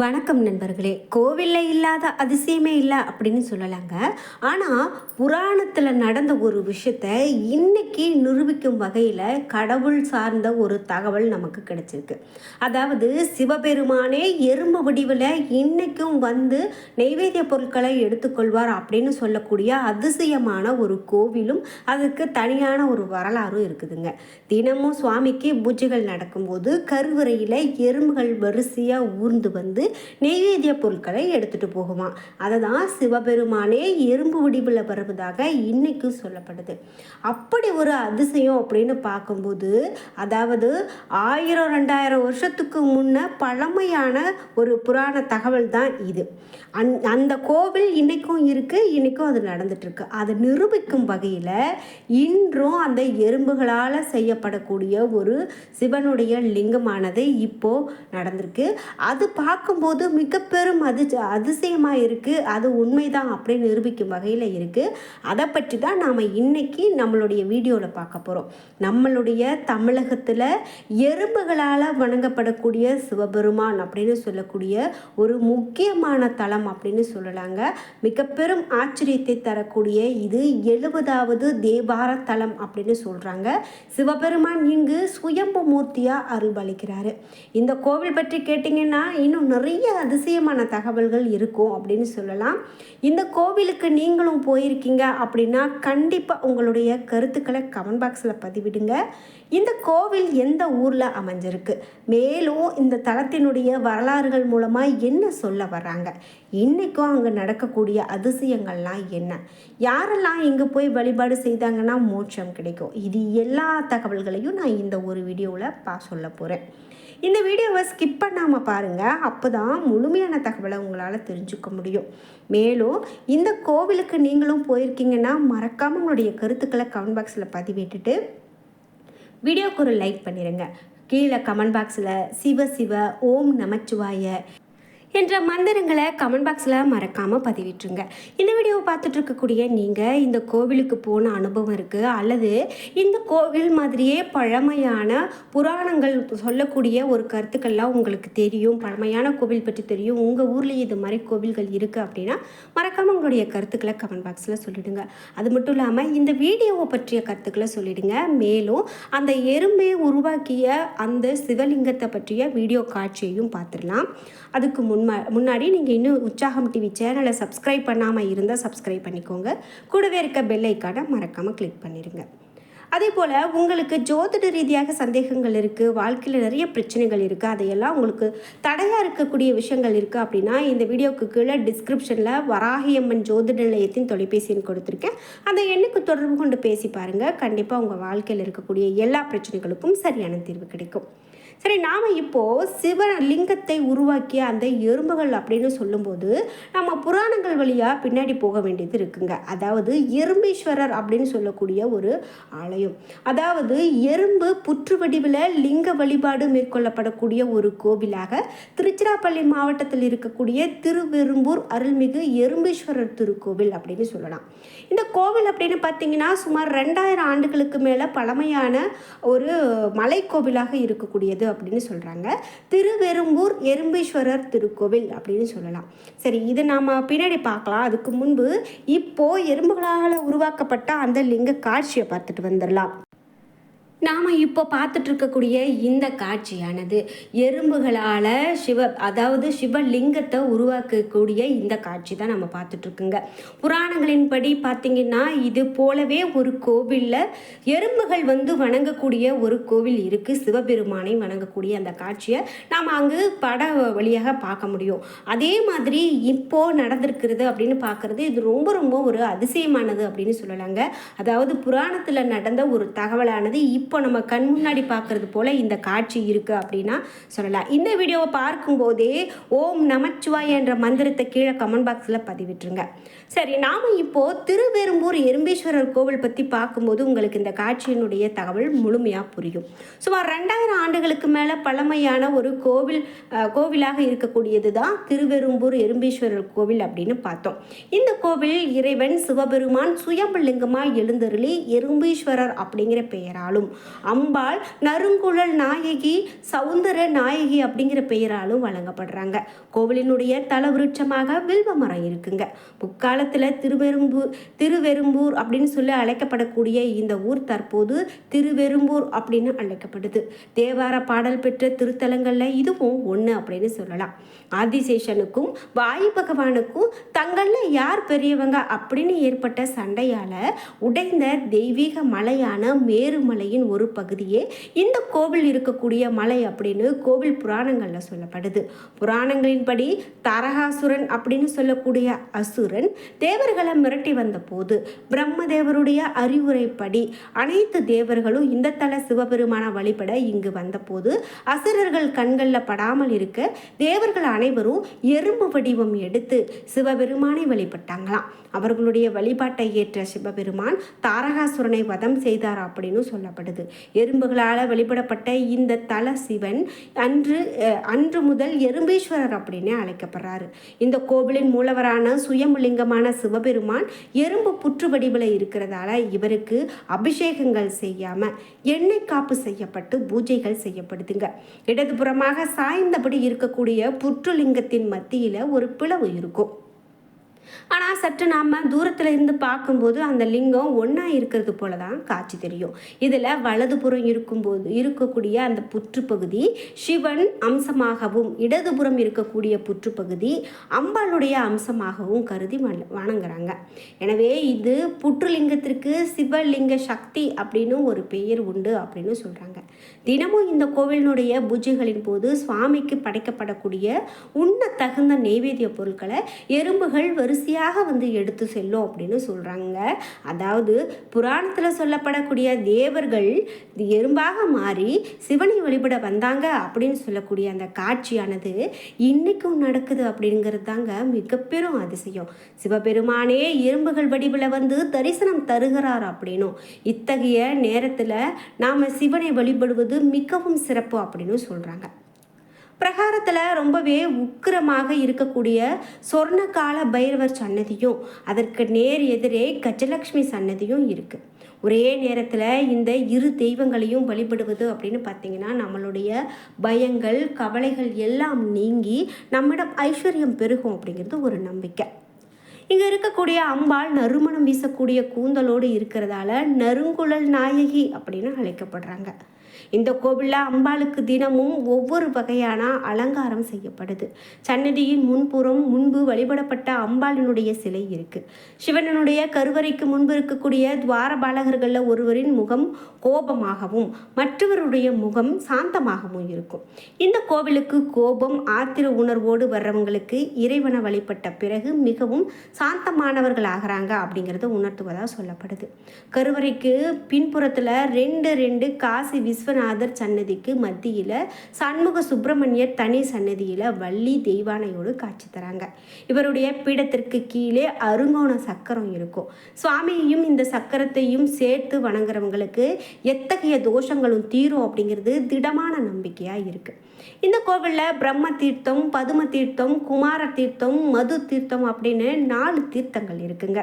வணக்கம் நண்பர்களே. கோவிலில் இல்லாத அதிசயமே இல்லை அப்படின்னு சொல்லலாங்க. ஆனால் புராணத்தில் நடந்த ஒரு விஷயத்த இன்னைக்கு நிரூபிக்கும் வகையில் கடவுள் சார்ந்த ஒரு தகவல் நமக்கு கிடைச்சிருக்கு. அதாவது சிவபெருமானே எறும்பு வடிவில் இன்றைக்கும் வந்து நெய்வேத்திய பொருட்களை எடுத்துக்கொள்வார் அப்படின்னு சொல்லக்கூடிய அதிசயமான ஒரு கோவிலும் அதுக்கு தனியான ஒரு வரலாறும் இருக்குதுங்க. தினமும் சுவாமிக்கு பூஜைகள் நடக்கும்போது கருவறையில் எறும்புகள் வரிசையாக ஊர்ந்து வந்து நெய்வேத்திய பொருட்களை எடுத்துட்டு போகுமா. அதை தான் சிவபெருமானே எறும்பு வடிவில் வருவதாக இன்னைக்கும் சொல்லப்படுது. அப்படி ஒரு அதிசயம் அப்படின்னு பார்க்கும்போது அதாவது ஆயிரம் ரெண்டாயிரம் வருஷத்துக்கு முன்ன பழமையான ஒரு புராண தகவல் தான் இது. அந் அந்த கோவில் இன்னைக்கும் இருக்கு இன்னைக்கும் அது நடந்துட்டு இருக்கு அதை நிரூபிக்கும் வகையில் இன்றும் அந்த எறும்புகளால் செய்யப்படக்கூடிய ஒரு சிவனுடைய லிங்கமானது இப்போ நடந்திருக்கு. அது பார்க்க பார்க்கும்போது மிக பெரும் அது அதிசயமாக இருக்குது அது உண்மைதான் அப்படின்னு நிரூபிக்கும் வகையில் இருக்குது அதை பற்றி தான் நாம் இன்றைக்கி நம்மளுடைய வீடியோவில் பார்க்க போகிறோம் நம்மளுடைய தமிழகத்தில் எறும்புகளால் வணங்கப்படக்கூடிய சிவபெருமான் அப்படின்னு சொல்லக்கூடிய ஒரு முக்கியமான தலம் அப்படின்னு சொல்லலாங்க. மிக பெரும் ஆச்சரியத்தை தரக்கூடிய இது எழுபதாவது தேவார தலம் அப்படின்னு சொல்கிறாங்க சிவபெருமான் இங்கு சுயம்பு மூர்த்தியாக அருள்பளிக்கிறாரு. இந்த கோவில் பற்றி கேட்டிங்கன்னா இன்னும் நிறைய அதிசயமான தகவல்கள் இருக்கும் அப்படின்னு சொல்லலாம். இந்த கோவிலுக்கு நீங்களும் போயிருக்கீங்க அப்படின்னா கண்டிப்பாக உங்களுடைய கருத்துக்களை கமெண்ட் பாக்ஸில் பதிவிடுங்க. இந்த கோவில் எந்த ஊரில் அமைஞ்சிருக்கு? மேலும் இந்த தலத்தினுடைய வரலாறுகள் மூலமாக என்ன சொல்ல வர்றாங்க? இன்றைக்கும் அங்கே நடக்கக்கூடிய அதிசயங்கள்லாம் என்ன? யாரெல்லாம் இங்கே போய் வழிபாடு செய்தாங்கன்னா மோட்சம் கிடைக்கும். இது எல்லா தகவல்களையும் நான் இந்த ஒரு வீடியோவில் பா சொல்ல போகிறேன் இந்த வீடியோவை ஸ்கிப் பண்ணாமல் பாருங்கள் அப்போ தான் முழுமையான தகவலை உங்களால் தெரிஞ்சுக்க முடியும். மேலும் இந்த கோவிலுக்கு நீங்களும் போயிருக்கீங்கன்னா மறக்காமல் உங்களுடைய கருத்துக்களை கமெண்ட் பாக்ஸில் பதிவிட்டுட்டு வீடியோக்கு ஒரு லைக் பண்ணிடுங்க கீழே கமெண்ட் பாக்ஸில் சிவ சிவ ஓம் நமச்சிவாய என்ற மந்திரங்களை கமெண்ட் பாக்ஸில் மறக்காமல் பதிவிட்டுருங்க. இந்த வீடியோவை பார்த்துட்டு இருக்கக்கூடிய நீங்கள் இந்த கோவிலுக்கு போன அனுபவம் இருக்குது அல்லது இந்த கோவில் மாதிரியே பழமையான புராணங்கள் சொல்லக்கூடிய ஒரு கருத்துக்கள்லாம் உங்களுக்கு தெரியும் பழமையான கோவில் பற்றி தெரியும் உங்கள் ஊர்லேயே இது மாதிரி கோவில்கள் இருக்குது அப்படின்னா மறக்காமல் உங்களுடைய கருத்துக்களை கமெண்ட் பாக்ஸில் சொல்லிவிடுங்க அது மட்டும் இல்லாமல் இந்த வீடியோவை பற்றிய கருத்துக்களை சொல்லிவிடுங்க மேலும் அந்த எறும்பை உருவாக்கிய அந்த சிவலிங்கத்தை பற்றிய வீடியோ காட்சியையும் பார்த்துடலாம். அதுக்கு முன் முன்மா முன்னாடி நீங்கள் இன்னும் உற்சாகம் டிவி சேனலை சப்ஸ்கிரைப் பண்ணாமல் இருந்தால் சப்ஸ்கிரைப் பண்ணிக்கோங்க. கூடவே இருக்க பெல் ஐக்கானை மறக்காமல் கிளிக் பண்ணிடுங்க அதே போல் உங்களுக்கு ஜோதிட ரீதியாக சந்தேகங்கள் இருக்குது வாழ்க்கையில் நிறைய பிரச்சனைகள் இருக்குது அதையெல்லாம் உங்களுக்கு தடையாக இருக்கக்கூடிய விஷயங்கள் இருக்குது அப்படின்னா இந்த வீடியோக்கு கீழே டிஸ்கிரிப்ஷனில் வராகியம்மன் ஜோதிட நிலையத்தின் தொலைபேசின்னு கொடுத்துருக்கேன். அந்த எண்ணுக்கு தொடர்பு கொண்டு பேசி பாருங்கள் கண்டிப்பாக உங்கள் வாழ்க்கையில் இருக்கக்கூடிய எல்லா பிரச்சனைகளுக்கும் சரியான தீர்வு கிடைக்கும். சரி நாம் இப்போது சிவலிங்கத்தை உருவாக்கிய அந்த எறும்புகள் அப்படின்னு சொல்லும்போது நம்ம புராணங்கள் வழியாக பின்னாடி போக வேண்டியது இருக்குங்க. அதாவது எறும்பீஸ்வரர் அப்படின்னு சொல்லக்கூடிய ஒரு ஆலயம். அதாவது எறும்பு புற்று வடிவில் லிங்க வழிபாடு மேற்கொள்ளப்படக்கூடிய ஒரு கோவிலாக திருச்சிராப்பள்ளி மாவட்டத்தில் இருக்கக்கூடிய திருவெரும்பூர் அருள்மிகு எறும்பீஸ்வரர் திருக்கோவில் அப்படின்னு சொல்லலாம். இந்த கோவில் அப்படின்னு பார்த்தீங்கன்னா சுமார் ரெண்டாயிரம் ஆண்டுகளுக்கு மேலே பழமையான ஒரு மலைக்கோவிலாக இருக்கக்கூடியது அப்படின்னு சொல்கிறாங்க திருவெரும்பூர் எறும்பீஸ்வரர் திருக்கோவில் அப்படின்னு சொல்லலாம். சரி இது நாம் பின்னாடி பார்க்கலாம். அதுக்கு முன்பு இப்போது எறும்புகளால் உருவாக்கப்பட்ட அந்த லிங்க காட்சியை பார்த்துட்டு வந்துடலாம். நாம் இப்போ பார்த்துட்ருக்கக்கூடிய இந்த காட்சியானது எறும்புகளால் சிவ அதாவது சிவலிங்கத்தை உருவாக்கக்கூடிய இந்த காட்சி தான் நம்ம பார்த்துட்ருக்குங்க புராணங்களின்படி பார்த்திங்கன்னா இது போலவே ஒரு கோவிலில் எறும்புகள் வந்து வணங்கக்கூடிய ஒரு கோவில் இருக்குது சிவபெருமானை வணங்கக்கூடிய அந்த காட்சியை நாம் அங்கு பட வழியாக பார்க்க முடியும். அதே மாதிரி இப்போது நடந்திருக்கிறது அப்படின்னு பார்க்குறது இது ரொம்ப ரொம்ப ஒரு அதிசயமானது அப்படின்னு சொல்லலாங்க. அதாவது புராணத்தில் நடந்த ஒரு தகவலானது இப்போ இப்போ நம்ம கண் முன்னாடி பார்க்குறது போல் இந்த காட்சி இருக்குது அப்படின்னா சொல்லலாம். இந்த வீடியோவை பார்க்கும்போதே ஓம் நமச்சிவாய் என்ற மந்திரத்தை கீழே கமெண்ட் பாக்ஸில் பதிவிட்டுருங்க. சரி நாம் இப்போது திருவெரும்பூர் எறும்பீஸ்வரர் கோவில் பற்றி பார்க்கும்போது உங்களுக்கு இந்த காட்சியினுடைய தகவல் முழுமையாக புரியும். சுமார் ரெண்டாயிரம் ஆண்டுகளுக்கு மேலே பழமையான ஒரு கோவில் கோவிலாக இருக்கக்கூடியது தான் திருவெரும்பூர் எறும்பீஸ்வரர் கோவில் அப்படின்னு பார்த்தோம். இந்த கோவில் இறைவன் சிவபெருமான் சுயம்பலிங்கமாக எழுந்தருளி எறும்பீஸ்வரர் அப்படிங்கிற பெயராலும் அம்பாள் நறுங்குழல் நாயகி சௌந்தர நாயகி அப்படிங்கிற பெயராலும் வழங்கப்படுறாங்க. கோவிலினுடைய தல விருட்சமாக வில்வ மரம் இருக்குங்க. முக்காலத்தில் திருவெரும்பூர் திருவெரும்பூர் அப்படின்னு சொல்லி அழைக்கப்படக்கூடிய இந்த ஊர் தற்போது திருவெரும்பூர் அப்படின்னு அழைக்கப்படுது. தேவார பாடல் பெற்ற திருத்தலங்களில் இதுவும் ஒன்று அப்படின்னு சொல்லலாம். ஆதிசேஷனுக்கும் வாயு பகவானுக்கும் தங்களில் யார் பெரியவங்க அப்படின்னு ஏற்பட்ட சண்டையால் உடைந்த தெய்வீக மலையான மேருமலையின் ஒரு பகுதியே இந்த கோவில் இருக்கக்கூடிய மலை அப்படின்னு கோவில் புராணங்களில் சொல்லப்படுது. புராணங்களின்படி தாரகாசுரன் அப்படின்னு சொல்லக்கூடிய அசுரன் தேவர்களை மிரட்டி வந்த போது பிரம்மதேவருடைய அறிவுரைப்படி அனைத்து தேவர்களும் இந்த தல சிவபெருமான வழிபட இங்கு வந்தபோது அசுரர்கள் கண்களில் படாமல் இருக்க தேவர்கள் அனைவரும் எறும்பு வடிவம் எடுத்து சிவபெருமானை வழிபட்டாங்களாம். அவர்களுடைய வழிபாட்டை ஏற்ற சிவபெருமான் தாரகாசுரனை வதம் செய்தார் அப்படின்னு சொல்லப்படுது. எறும்புகளால் வழிபடப்பட்ட இந்த தல சிவன் அன்று அன்று முதல் எறும்பீஸ்வரர் அப்படின்னு அழைக்கப்படுறாரு. இந்த கோவிலின் மூலவரான சுயமுலிங்கமான சிவபெருமான் எறும்பு புற்று வடிவில் இருக்கிறதால இவருக்கு அபிஷேகங்கள் செய்யாம எண்ணெய் காப்பு செய்யப்பட்டு பூஜைகள் செய்யப்படுதுங்க. இடதுபுறமாக சாய்ந்தபடி இருக்கக்கூடிய புற்றுலிங்கத்தின் மத்தியில் ஒரு பிளவு இருக்கும். ஆனால் சற்று நாம் தூரத்தில் இருந்து பார்க்கும்போது அந்த லிங்கம் ஒன்றா இருக்கிறது போல தான் காட்சி தெரியும். இதில் வலதுபுறம் இருக்கும்போது இருக்கக்கூடிய அந்த புற்றுப்பகுதி சிவன் அம்சமாகவும் இடதுபுறம் இருக்கக்கூடிய புற்றுப்பகுதி அம்பாளுடைய அம்சமாகவும் கருதி வண- வணங்குறாங்க. எனவே இது புற்றுலிங்கத்திற்கு சிவலிங்க சக்தி அப்படின்னு ஒரு பெயர் உண்டு அப்படின்னு சொல்கிறாங்க தினமும் இந்த கோவிலினுடைய பூஜைகளின் போது சுவாமிக்கு படைக்கப்படக்கூடிய உண்ண தகுந்த நெய்வேத்திய பொருட்களை எறும்புகள் வரிசையாக வந்து எடுத்து செல்லும் அப்படின்னு சொல்கிறாங்க அதாவது புராணத்தில் சொல்லப்படக்கூடிய தேவர்கள் எறும்பாக மாறி சிவனை வழிபட வந்தாங்க அப்படின்னு சொல்லக்கூடிய அந்த காட்சியானது இன்றைக்கும் நடக்குது அப்படிங்கிறது தாங்க மிகப்பெரும் அதிசயம். சிவபெருமானே எறும்புகள் வடிவில் வந்து தரிசனம் தருகிறார் அப்படின்னும். இத்தகைய நேரத்தில் நாம் சிவனை வழிபடுவது மிகவும் சிறப்பு அப்படின்னு சொல்கிறாங்க பிரகாரத்தில் ரொம்பவே உக்கிரமாக இருக்கக்கூடிய சொர்ணகால பைரவர் சன்னதியும் அதற்கு நேர் எதிரே கஜலக்ஷ்மி சன்னதியும் இருக்குது ஒரே நேரத்தில் இந்த இரு தெய்வங்களையும் வழிபடுவது அப்படின்னு பார்த்தீங்கன்னா நம்மளுடைய பயங்கள் கவலைகள் எல்லாம் நீங்கி நம்மிடம் ஐஸ்வர்யம் பெருகும் அப்படிங்கிறது ஒரு நம்பிக்கை. இங்கே இருக்கக்கூடிய அம்பாள் நறுமணம் வீசக்கூடிய கூந்தலோடு இருக்கிறதால நறுங்குழல் நாயகி அப்படின்னு அழைக்கப்படுறாங்க. இந்த கோவிலில் அம்பாளுக்கு தினமும் ஒவ்வொரு வகையான அலங்காரம் செய்யப்படுது. சன்னதியின் முன்புறம் முன்பு வழிபடப்பட்ட அம்பாளினுடைய சிலை இருக்கு. சிவனனுடைய கருவறைக்கு முன்பு இருக்கக்கூடிய துவாரபாலகர்களில் ஒருவரின் முகம் கோபமாகவும் மற்றவருடைய முகம் சாந்தமாகவும் இருக்கும். இந்த கோவிலுக்கு கோபம் ஆத்திர உணர்வோடு வர்றவங்களுக்கு இறைவனை வழிபட்ட பிறகு மிகவும் சாந்தமானவர்கள் ஆகிறாங்க அப்படிங்கிறத உணர்த்துவதாக சொல்லப்படுது. கருவறைக்கு பின்புறத்தில் ரெண்டு ரெண்டு காசி விஸ்வநாதர் சன்னதிக்கு மத்தியில் சண்முக சுப்பிரமணியர் தனி சன்னதியில் வள்ளி தெய்வானையோடு காட்சி தராங்க. இவருடைய பீடத்திற்கு கீழே அருங்கோண சக்கரம் இருக்கும். சுவாமியையும் இந்த சக்கரத்தையும் சேர்த்து வணங்குறவங்களுக்கு எத்தகைய தோஷங்களும் தீரும் அப்படிங்கிறது திடமான நம்பிக்கையாக இருக்குது இந்த கோவிலில் பிரம்ம தீர்த்தம் பதும தீர்த்தம் குமார தீர்த்தம் மது தீர்த்தம் அப்படின்னு நாலு தீர்த்தங்கள் இருக்குங்க.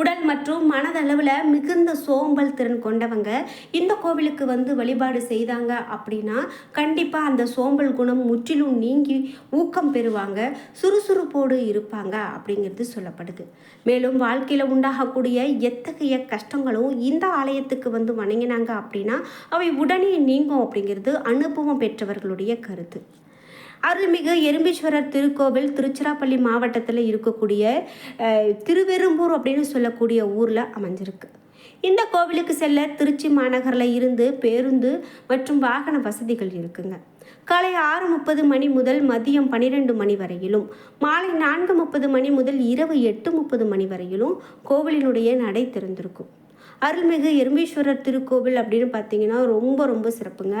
உடல் மற்றும் மனதளவில் மிகுந்த சோம்பல் திறன் கொண்டவங்க இந்த கோவிலுக்கு வந்து வழிபாடு செய்தாங்க அப்படின்னா கண்டிப்பாக அந்த சோம்பல் குணம் முற்றிலும் நீங்கி ஊக்கம் பெறுவாங்க சுறுசுறுப்போடு இருப்பாங்க அப்படிங்கிறது சொல்லப்படுது. மேலும் வாழ்க்கையில் உண்டாகக்கூடிய எத்தகைய கஷ்டங்களும் இந்த ஆலயத்துக்கு வந்து வணங்கினாங்க அப்படின்னா அவை உடனே நீங்கும் அப்படிங்கிறது அனுபவம் பெற்றவர்களுடைய கருத்து. அருள்மிகு எறும்பீஸ்வரர் திருக்கோவில் திருச்சிராப்பள்ளி மாவட்டத்தில் இருக்கக்கூடிய திருவெரும்பூர் அப்படின்னு சொல்லக்கூடிய ஊரில் அமைஞ்சிருக்கு. இந்த கோவிலுக்கு செல்ல திருச்சி மாநகரில் இருந்து பேருந்து மற்றும் வாகன வசதிகள் இருக்குங்க. காலை ஆறு முப்பது மணி முதல் மதியம் பன்னிரெண்டு மணி வரையிலும் மாலை நான்கு முப்பது மணி முதல் இரவு எட்டு முப்பது மணி வரையிலும் கோவிலினுடைய நடை திறந்திருக்கும். அருள்மிகு எறும்பீஸ்வரர் திருக்கோவில் அப்படின்னு பார்த்தீங்கன்னா ரொம்ப ரொம்ப சிறப்புங்க.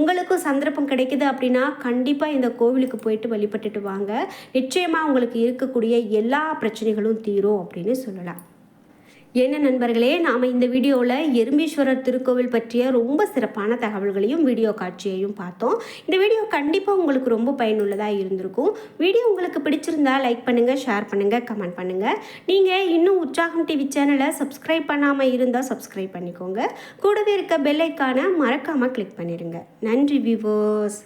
உங்களுக்கும் சந்தர்ப்பம் கிடைக்குது அப்படின்னா கண்டிப்பாக இந்த கோவிலுக்கு போயிட்டு வழிபட்டுட்டு வாங்க. நிச்சயமாக உங்களுக்கு இருக்கக்கூடிய எல்லா பிரச்சனைகளும் தீரும் அப்படின்னு சொல்லலாம். என்ன நண்பர்களே நாம் இந்த வீடியோவில் எறும்பீஸ்வரர் திருக்கோவில் பற்றிய ரொம்ப சிறப்பான தகவல்களையும் வீடியோ காட்சியையும் பார்த்தோம். இந்த வீடியோ கண்டிப்பாக உங்களுக்கு ரொம்ப பயனுள்ளதாக இருந்திருக்கும். வீடியோ உங்களுக்கு பிடிச்சிருந்தா லைக் பண்ணுங்கள் ஷேர் பண்ணுங்கள் கமெண்ட் பண்ணுங்கள் நீங்கள் இன்னும் உற்சாகம் டிவி சேனலை சப்ஸ்கிரைப் பண்ணாமல் இருந்தால் சப்ஸ்கிரைப் பண்ணிக்கோங்க. கூடவே இருக்க பெல்லைக்கான மறக்காமல் கிளிக் பண்ணிடுங்க நன்றி விவோஸ்